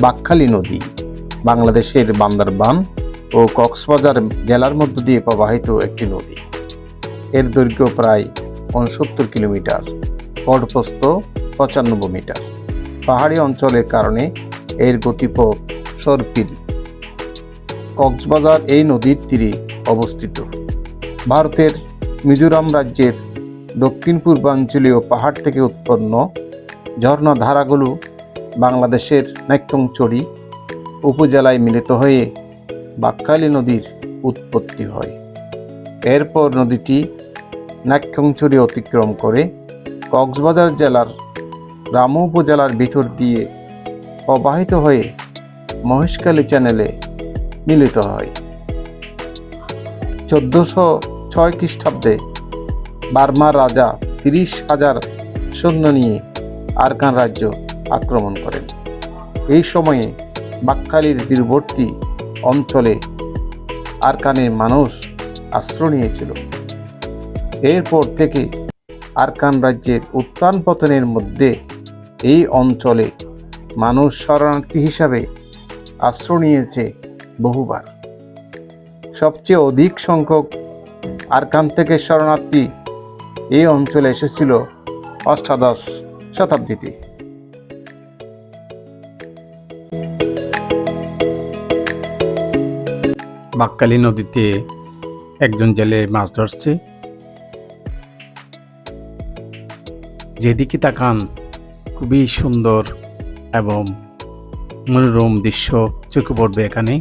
বাকখালী নদী, বাংলাদেশের বান্দরবান ও কক্সবাজার জেলার মধ্য দিয়ে প্রবাহিত একটি নদী। এর দৈর্ঘ্য প্রায় উনসত্তর কিলোমিটার পটপ্রস্থ পঁচানব্বই মিটার। পাহাড়ি অঞ্চলের কারণে এর গতিপথ সরপিল কক্সবাজার এই নদীর তীরে অবস্থিত। ভারতের মিজোরাম রাজ্যের দক্ষিণ পূর্বাঞ্চলীয় পাহাড় থেকে উৎপন্ন ঝর্ণা ধারাগুলো বাংলাদেশের নাক্যংচড়ি উপজেলায় মিলিত হয়ে বাক্কালী নদীর উৎপত্তি হয়। এরপর নদীটি নাক্যংচড়ি অতিক্রম করে কক্সবাজার জেলার রামু উপজেলার ভিতর দিয়ে প্রবাহিত হয়ে মহেশখালী চ্যানেলে মিলিত হয়। চোদ্দোশো ছয় খ্রিস্টাব্দে বার্মার রাজা তিরিশ হাজার সৈন্য নিয়ে আরকান রাজ্য আক্রমণ করেন। এই সময়ে বাক্কালির তীরবর্তী অঞ্চলে আরকানের মানুষ আশ্রয় নিয়েছিল। এরপর থেকে আরকান রাজ্যের উত্থান পতনের মধ্যে এই অঞ্চলে মানুষ শরণার্থী হিসাবে আশ্রয় নিয়েছে বহুবার। সবচেয়ে অধিক সংখ্যক আরকান থেকে শরণার্থী এই অঞ্চলে এসেছিল অষ্টাদশ শতাব্দীতে। বাক্কালী নদীতে একজন জেলে মাছ ধরছে। যেদিকে তাকান, খুবই সুন্দর এবং মনোরম দৃশ্য চোখে পড়বে এখানে।